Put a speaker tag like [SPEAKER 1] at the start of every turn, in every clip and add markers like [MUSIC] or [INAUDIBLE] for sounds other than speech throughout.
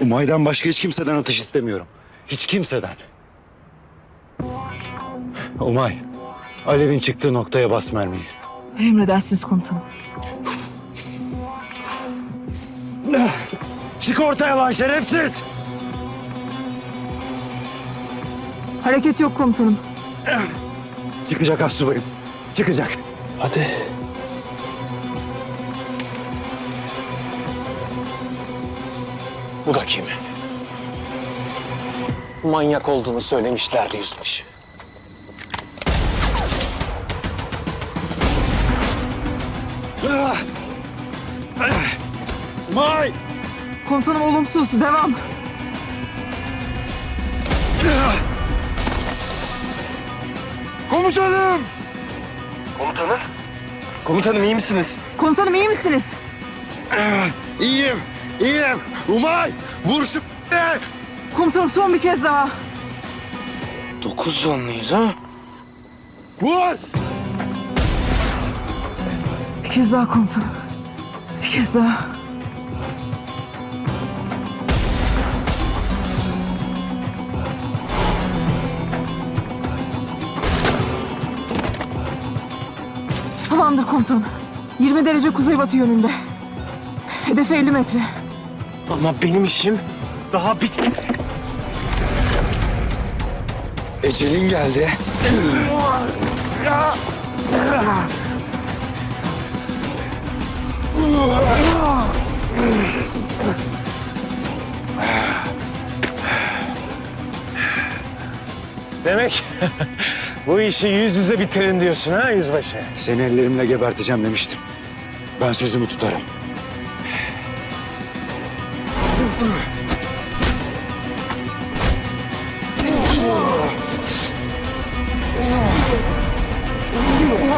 [SPEAKER 1] Umay'dan başka hiç kimseden atış istemiyorum. Hiç kimseden. Umay, Alev'in çıktığı noktaya bas mermiyi.
[SPEAKER 2] Emredersiniz komutanım.
[SPEAKER 1] Çık ortaya lan şerefsiz!
[SPEAKER 2] Hareket yok komutanım.
[SPEAKER 1] Çıkacak az subayım. Çıkacak. Hadi.
[SPEAKER 3] Bu da kim? Manyak olduğunu söylemişlerdi yüzbaşı.
[SPEAKER 1] Umay!
[SPEAKER 2] Komutanım olumsuz. Devam.
[SPEAKER 1] Komutanım!
[SPEAKER 3] Komutanım iyi misiniz?
[SPEAKER 2] Komutanım iyi misiniz?
[SPEAKER 1] İyiyim, iyiyim. Umay, vur şu
[SPEAKER 2] Komutanım son bir kez daha.
[SPEAKER 3] Dokuz canlıyız ha?
[SPEAKER 1] Vur!
[SPEAKER 2] Bir kez daha komutanım. Bir kez daha. Tamamdır komutanım. 20 derece kuzeybatı yönünde. Hedef 50 metre.
[SPEAKER 3] Ama benim işim daha bitmedi.
[SPEAKER 1] Ecelin geldi.
[SPEAKER 3] Demek [LAUGHS] bu işi yüz yüze bitirin diyorsun ha yüzbaşı?
[SPEAKER 1] Seni ellerimle geberteceğim demiştim. Ben sözümü tutarım.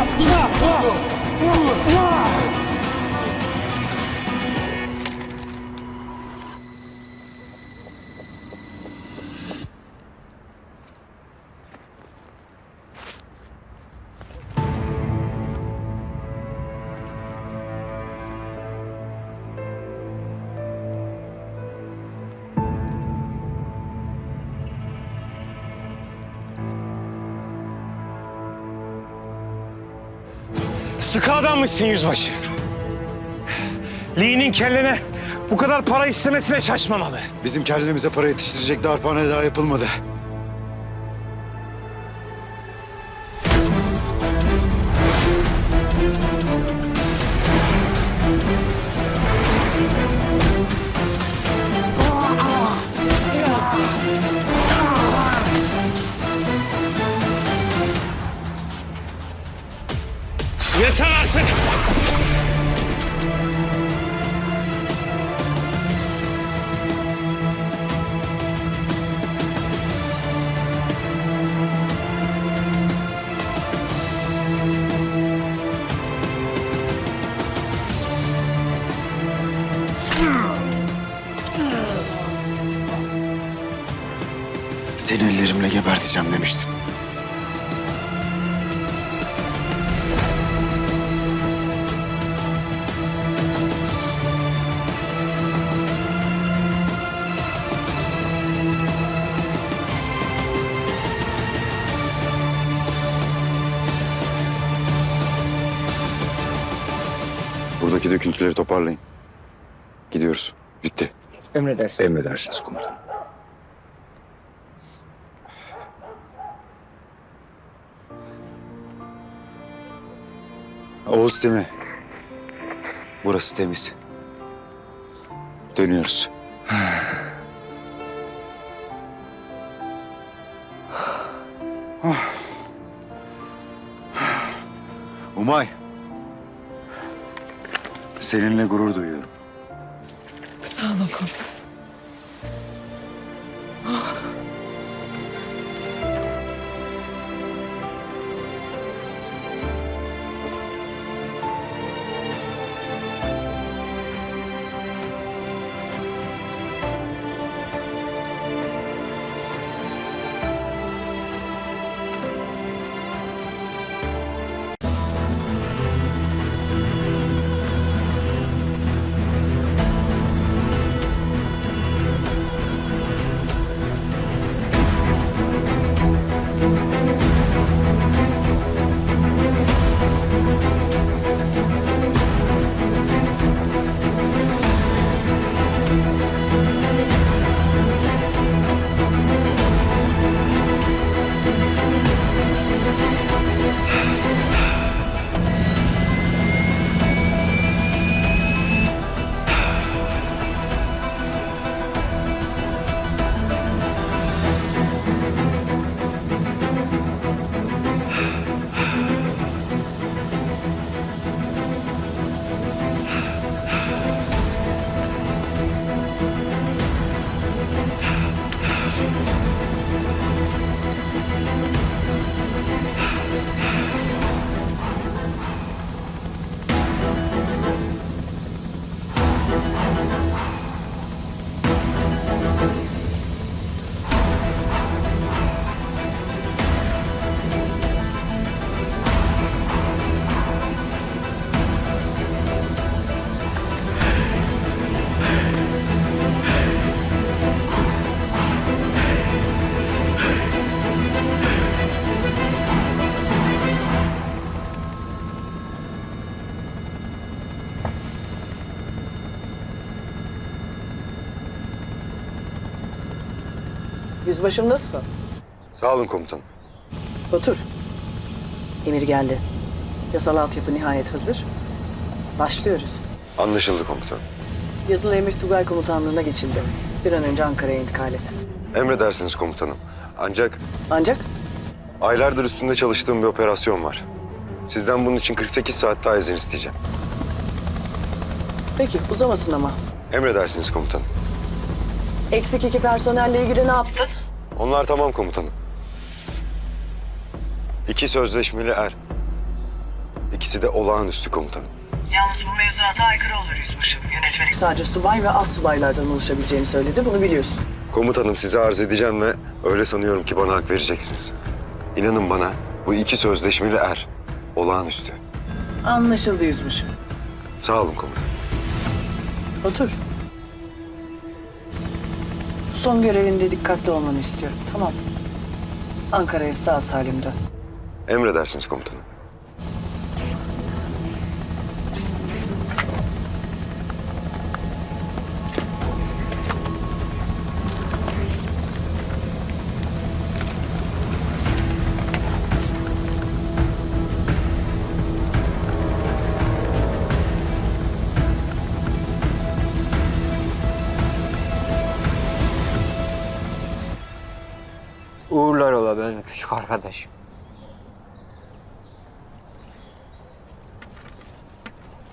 [SPEAKER 3] Ура! Ура! Ура! Ура! Adammışsın yüzbaşı. Lee'nin kellene bu kadar para istemesine şaşmamalı.
[SPEAKER 1] Bizim kellemize para yetiştirecek darphane daha yapılmadı. Geberteceğim demiştim. Buradaki döküntüleri toparlayın. Gidiyoruz. Bitti.
[SPEAKER 3] Emredersiniz.
[SPEAKER 1] Emredersiniz komutanım. Oğuz değil mi? Burası temiz. Dönüyoruz. [SIGHS] Umay. Seninle gurur duyuyorum.
[SPEAKER 2] Sağ olun komutanım.
[SPEAKER 4] Yüzbaşım nasılsın?
[SPEAKER 5] Sağ olun komutanım.
[SPEAKER 4] Otur. Emir geldi. Yasal altyapı nihayet hazır. Başlıyoruz.
[SPEAKER 5] Anlaşıldı komutanım.
[SPEAKER 4] Yazılı emir Tugay komutanlığına geçildi. Bir an önce Ankara'ya intikal et.
[SPEAKER 5] Emredersiniz komutanım. Ancak
[SPEAKER 4] Ancak
[SPEAKER 5] aylardır üstünde çalıştığım bir operasyon var. Sizden bunun için 48 saat daha izin isteyeceğim.
[SPEAKER 4] peki uzamasın ama.
[SPEAKER 5] Emredersiniz komutanım.
[SPEAKER 4] Eksik iki personelle ilgili ne yaptın?
[SPEAKER 5] Onlar tamam komutanım. İki sözleşmeli er. İkisi de olağanüstü komutanım.
[SPEAKER 6] Yalnız bu mevzuata aykırı olur yüzbaşım. Yönetmelik
[SPEAKER 4] Sadece subay ve az subaylardan oluşabileceğini söyledi. Bunu biliyorsun.
[SPEAKER 5] Komutanım size arz edeceğim ve öyle sanıyorum ki bana hak vereceksiniz. İnanın bana bu iki sözleşmeli er. Olağanüstü.
[SPEAKER 4] Anlaşıldı yüzbaşım.
[SPEAKER 5] Sağ olun komutanım.
[SPEAKER 4] Otur. Son görevinde dikkatli olmanı istiyorum. Tamam. Ankara'ya sağ salim dön.
[SPEAKER 5] Emredersiniz komutanım.
[SPEAKER 7] Küçük arkadaşım.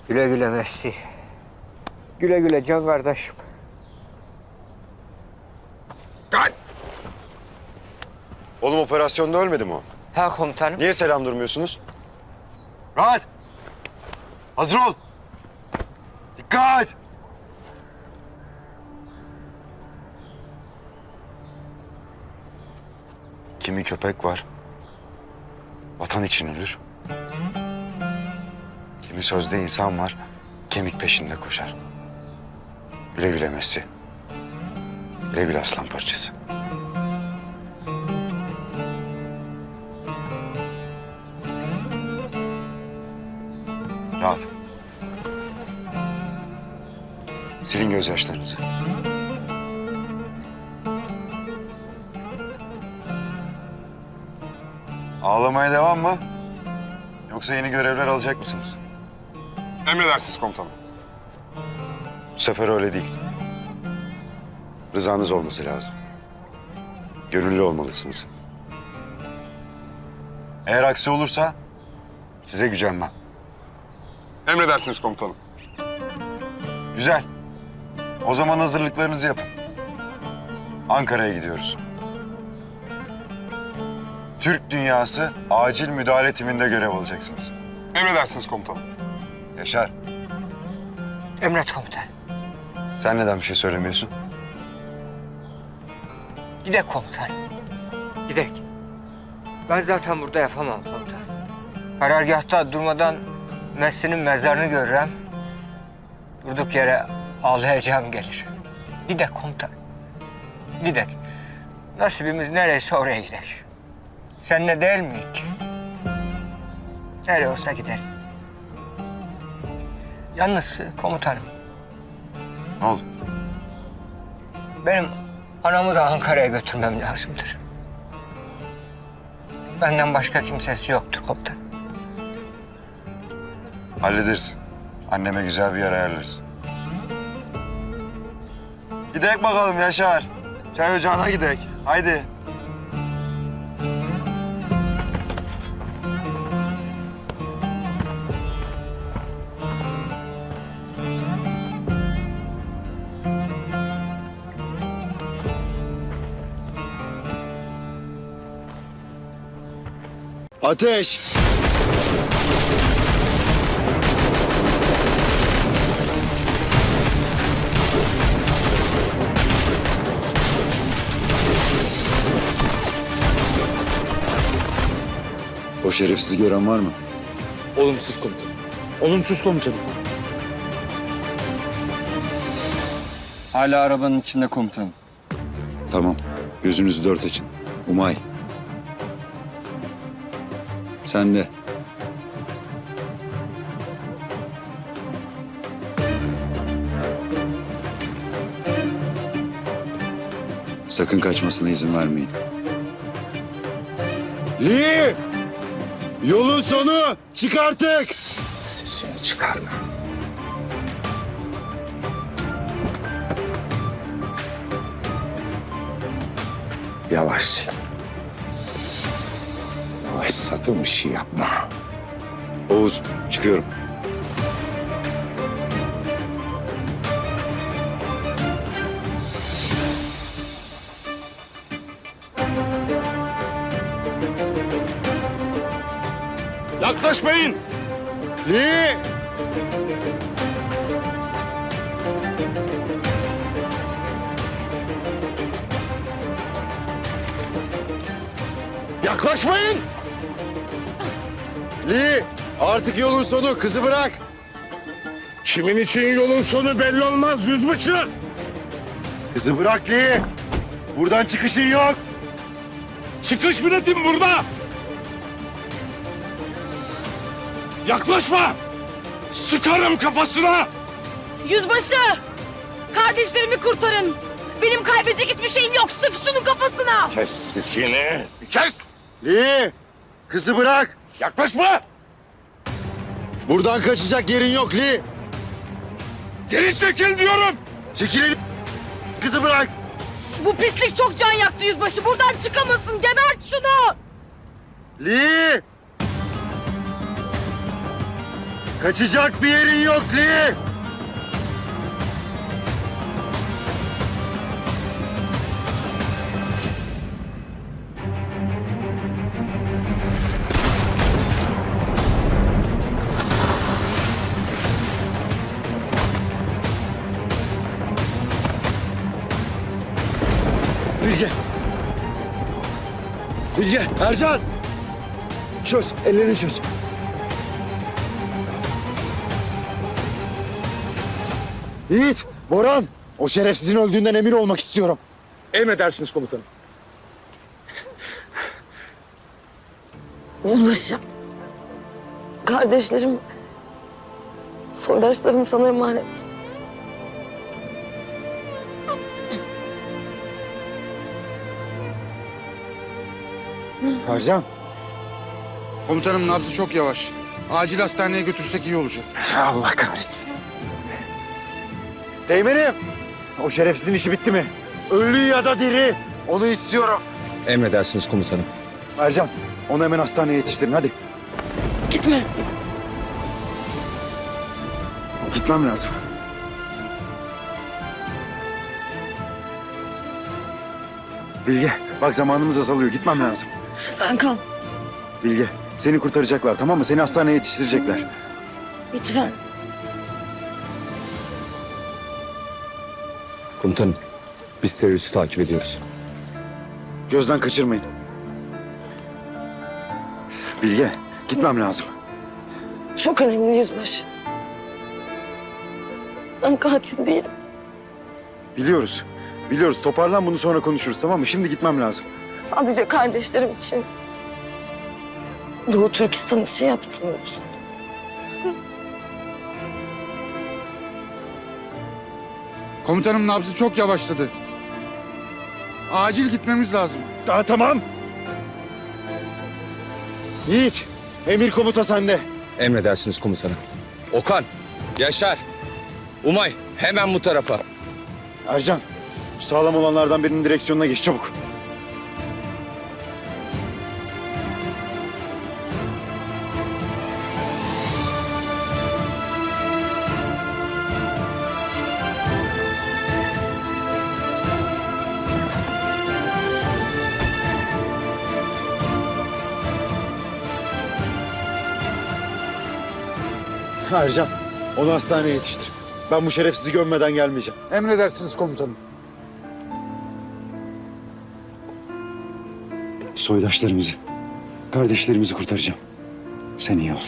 [SPEAKER 7] Güle güle Messi. Güle güle can kardeşim.
[SPEAKER 5] Oğlum operasyonda ölmedi mi o?
[SPEAKER 7] Ha komutanım.
[SPEAKER 5] Niye selam durmuyorsunuz? Rahat. Hazır ol. Dikkat. Kimi köpek var. Vatan için ölür. Kimi sözde insan var. Kemik peşinde koşar. Güle güle Messi. Güle güle aslan parçası. Rahat. Silin gözyaşlarınızı. Ağlamaya devam mı? Yoksa yeni görevler alacak mısınız?
[SPEAKER 8] Emredersiniz komutanım.
[SPEAKER 5] Bu sefer öyle değil. Rızanız olması lazım. Gönüllü olmalısınız. Eğer aksi olursa size gücenmem.
[SPEAKER 8] Emredersiniz komutanım.
[SPEAKER 5] Güzel. O zaman hazırlıklarınızı yapın. Ankara'ya gidiyoruz. Türk dünyası acil müdahale timinde görev alacaksınız.
[SPEAKER 8] Emredersiniz komutanım.
[SPEAKER 5] Yaşar,
[SPEAKER 7] Emret komutan.
[SPEAKER 5] sen neden bir şey söylemiyorsun?
[SPEAKER 7] Gidek komutan. Gidek. Ben zaten burada yapamam komutan. Karargahta durmadan Messi'nin mezarını görürüm. Durduk yere ağlayacağım gelir. Gidek komutan. Gidek. Nasibimiz nereyse oraya gidek. Seninle değil miyik? Nereye olsa gidelim. Yalnız komutanım,
[SPEAKER 5] Ne oldu?
[SPEAKER 7] benim anamı da Ankara'ya götürmem lazımdır. Benden başka kimsesi yoktur komutan.
[SPEAKER 5] Hallederiz. Anneme güzel bir yer ayarlarız. Gidek bakalım Yaşar. Çay ocağına gidek. Haydi. Ateş! O şerefsizi gören var mı?
[SPEAKER 9] Olumsuz komutanım. Olumsuz komutanım.
[SPEAKER 1] Hala arabanın içinde komutanım.
[SPEAKER 5] Tamam. Gözünüzü dört açın. Umay. Sen de.
[SPEAKER 3] Sakın kaçmasına izin vermeyin.
[SPEAKER 1] Lee! Yolun sonu! Çık artık!
[SPEAKER 3] Sesini çıkarma. Yavaş. Yavaş sakın bir şey yapma.
[SPEAKER 1] Oğuz, çıkıyorum.
[SPEAKER 8] Yaklaşmayın.
[SPEAKER 1] Lee!
[SPEAKER 8] Yaklaşmayın.
[SPEAKER 1] Lee! Artık yolun sonu. Kızı bırak.
[SPEAKER 8] Kimin için yolun sonu belli olmaz yüzbaşı.
[SPEAKER 1] Kızı bırak Lee! Buradan çıkışın yok.
[SPEAKER 8] Çıkış biletim burada. Yaklaşma. Sıkarım kafasına.
[SPEAKER 10] Yüzbaşı! Kardeşlerimi kurtarın. Benim kaybedecek hiçbir şeyim yok. Sık şunun kafasına.
[SPEAKER 8] Kes sesini. Kes.
[SPEAKER 1] Lee! Kızı bırak.
[SPEAKER 8] Yaklaşma.
[SPEAKER 1] Buradan kaçacak yerin yok Lee.
[SPEAKER 8] Geri çekil diyorum.
[SPEAKER 1] Çekilin. Kızı bırak.
[SPEAKER 10] Bu pislik çok can yaktı yüzbaşı. Buradan çıkamazsın. Gebert şunu.
[SPEAKER 1] Lee! Kaçacak bir yerin yok Lee! Ercan! Çöz, ellerini çöz. Yiğit, Boran. O şerefsizin öldüğünden emin olmak istiyorum.
[SPEAKER 8] Emredersiniz komutanım.
[SPEAKER 10] Yüzbaşı. Kardeşlerim, soydaşlarım sana emanet.
[SPEAKER 1] Ercan.
[SPEAKER 11] Komutanım nabzı çok yavaş. Acil hastaneye götürsek iyi olacak.
[SPEAKER 3] Allah kahretsin.
[SPEAKER 1] Teğmenim. O şerefsizin işi bitti mi? Ölü ya da diri. Onu istiyorum.
[SPEAKER 9] Emredersiniz komutanım.
[SPEAKER 1] Ercan, onu hemen hastaneye yetiştirin hadi.
[SPEAKER 10] Gitme.
[SPEAKER 1] Gitmem lazım. Bilge, bak zamanımız azalıyor. Gitmem lazım.
[SPEAKER 10] Sen kal.
[SPEAKER 1] Bilge, seni kurtaracaklar tamam mı? Seni hastaneye yetiştirecekler.
[SPEAKER 10] Lütfen.
[SPEAKER 9] Komutanım, biz teröristi takip ediyoruz.
[SPEAKER 1] Gözden kaçırmayın. Bilge, gitmem lazım.
[SPEAKER 10] Çok önemli yüzbaşı. Ben katil değilim.
[SPEAKER 1] Biliyoruz. Biliyoruz. Toparlan bunu sonra konuşuruz tamam mı? Şimdi gitmem lazım.
[SPEAKER 10] Sadece kardeşlerim için. Doğu Türkistan için yaptım hepsini.
[SPEAKER 11] Komutanım nabzı çok yavaşladı. Acil gitmemiz lazım.
[SPEAKER 1] Daha tamam. Yiğit, emir komuta sende.
[SPEAKER 9] Emredersiniz komutanım. Okan, Yaşar, Umay hemen bu tarafa.
[SPEAKER 1] Ercan, şu sağlam olanlardan birinin direksiyonuna geç çabuk. Ercan, onu hastaneye yetiştir. Ben bu şerefsizi gömmeden gelmeyeceğim.
[SPEAKER 11] Emredersiniz komutanım.
[SPEAKER 3] Soydaşlarımızı, kardeşlerimizi kurtaracağım. Sen iyi ol.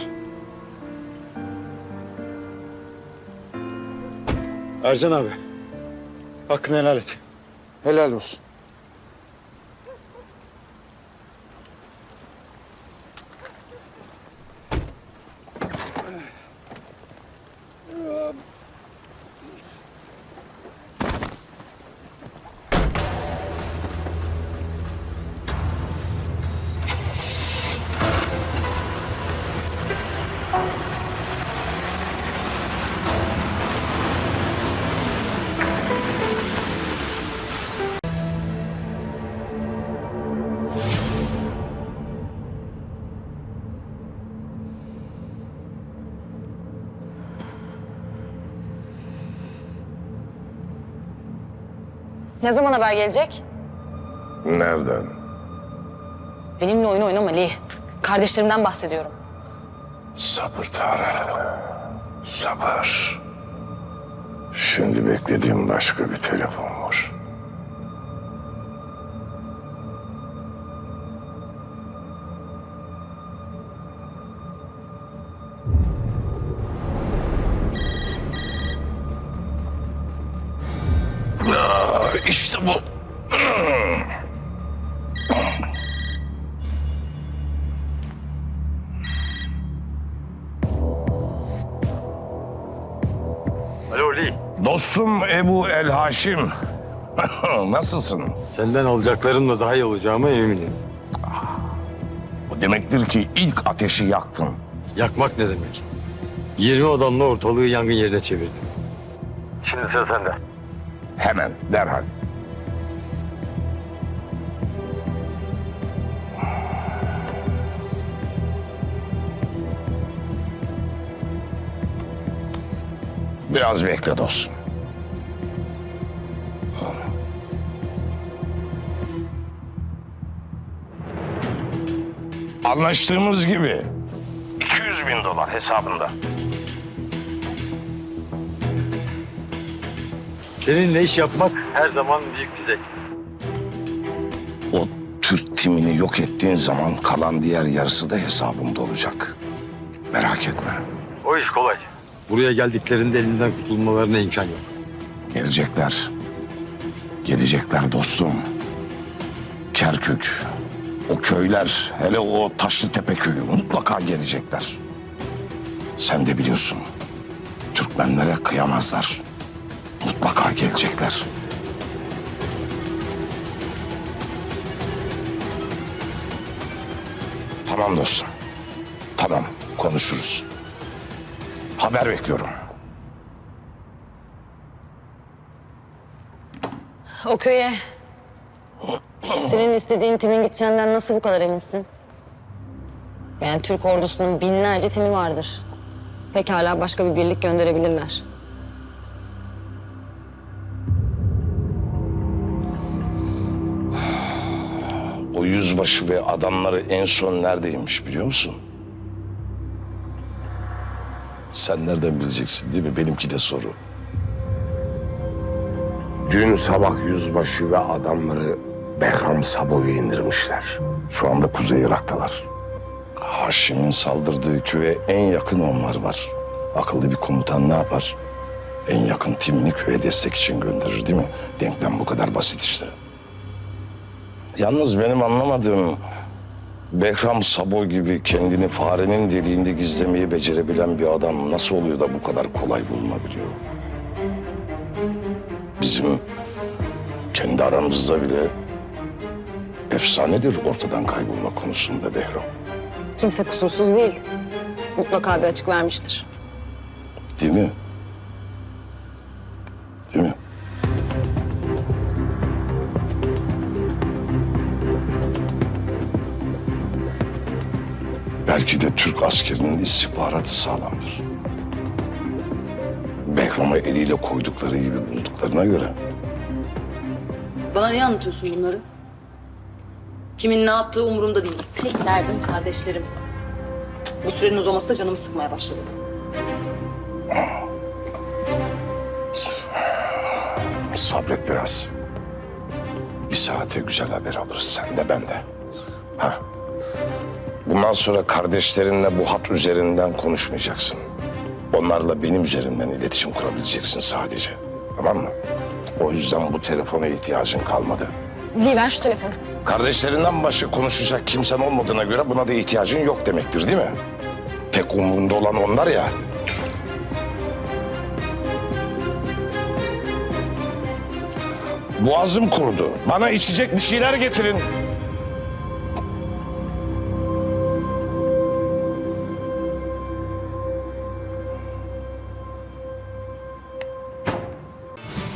[SPEAKER 1] Ercan abi, hakkını helal et.
[SPEAKER 11] Helal olsun.
[SPEAKER 12] Ne zaman haber gelecek?
[SPEAKER 8] Nereden?
[SPEAKER 12] Benimle oyun oynama Lee. Kardeşlerimden bahsediyorum.
[SPEAKER 8] Sabır Tarık. Sabır. Şimdi beklediğim başka bir telefon var. Haşim. [LAUGHS] Nasılsın?
[SPEAKER 13] Senden alacaklarımla daha iyi olacağıma eminim.
[SPEAKER 8] Bu demektir ki ilk ateşi yaktın.
[SPEAKER 13] Yakmak ne demek? 20 adamla ortalığı yangın yerine çevirdim. Şimdi sıra sende.
[SPEAKER 8] Hemen, derhal. Biraz bekle dostum. Anlaştığımız gibi 200 bin dolar hesabında.
[SPEAKER 13] Seninle iş yapmak her zaman büyük bir zevk.
[SPEAKER 8] O Türk timini yok ettiğin zaman kalan diğer yarısı da hesabımda olacak. Merak etme.
[SPEAKER 13] O iş kolay. Buraya geldiklerinde elinden kurtulmalarına imkan yok.
[SPEAKER 8] Gelecekler. Gelecekler dostum. Kerkük, o köyler, hele o Taşlıtepe köyü mutlaka gelecekler. Sen de biliyorsun. Türkmenlere kıyamazlar. Mutlaka gelecekler. Tamam dostum. Tamam, konuşuruz. Haber bekliyorum.
[SPEAKER 12] O köye senin istediğin timin gideceğinden nasıl bu kadar eminsin? Yani Türk ordusunun binlerce timi vardır. Pekala başka bir birlik gönderebilirler.
[SPEAKER 8] O yüzbaşı ve adamları en son neredeymiş biliyor musun? Sen nereden bileceksin değil mi? Benimki de soru. Dün sabah yüzbaşı ve adamları Behram Sabo'yu indirmişler. Şu anda Kuzey Irak'talar. Haşim'in saldırdığı köye en yakın onlar var. Akıllı bir komutan ne yapar? En yakın timini köye destek için gönderir değil mi? Denklem bu kadar basit işte. Yalnız benim anlamadığım Behram Sabo gibi kendini farenin deliğinde gizlemeyi becerebilen bir adam nasıl oluyor da bu kadar kolay bulunabiliyor? Bizim kendi aramızda bile efsanedir ortadan kaybolma konusunda Behram.
[SPEAKER 12] Kimse kusursuz değil. Mutlaka bir açık vermiştir.
[SPEAKER 8] Değil mi? Değil mi? Belki de Türk askerinin istihbaratı sağlamdır. Behram'ı eliyle koydukları gibi bulduklarına göre
[SPEAKER 12] Bana niye anlatıyorsun bunları? Kimin ne yaptığı umurumda değil. Tek derdim kardeşlerim. Bu sürenin uzaması da canımı sıkmaya başladı.
[SPEAKER 8] sabret biraz. Bir saate güzel haber alırız sen de ben de. Ha. Bundan sonra kardeşlerinle bu hat üzerinden konuşmayacaksın. Onlarla benim üzerimden iletişim kurabileceksin sadece. Tamam mı? O yüzden bu telefona ihtiyacın kalmadı.
[SPEAKER 12] Lee ver şu telefonu.
[SPEAKER 8] Kardeşlerinden başka konuşacak kimsen olmadığına göre buna da ihtiyacın yok demektir değil mi? Tek umurunda olan onlar ya. Boğazım kurudu. Bana içecek bir şeyler getirin.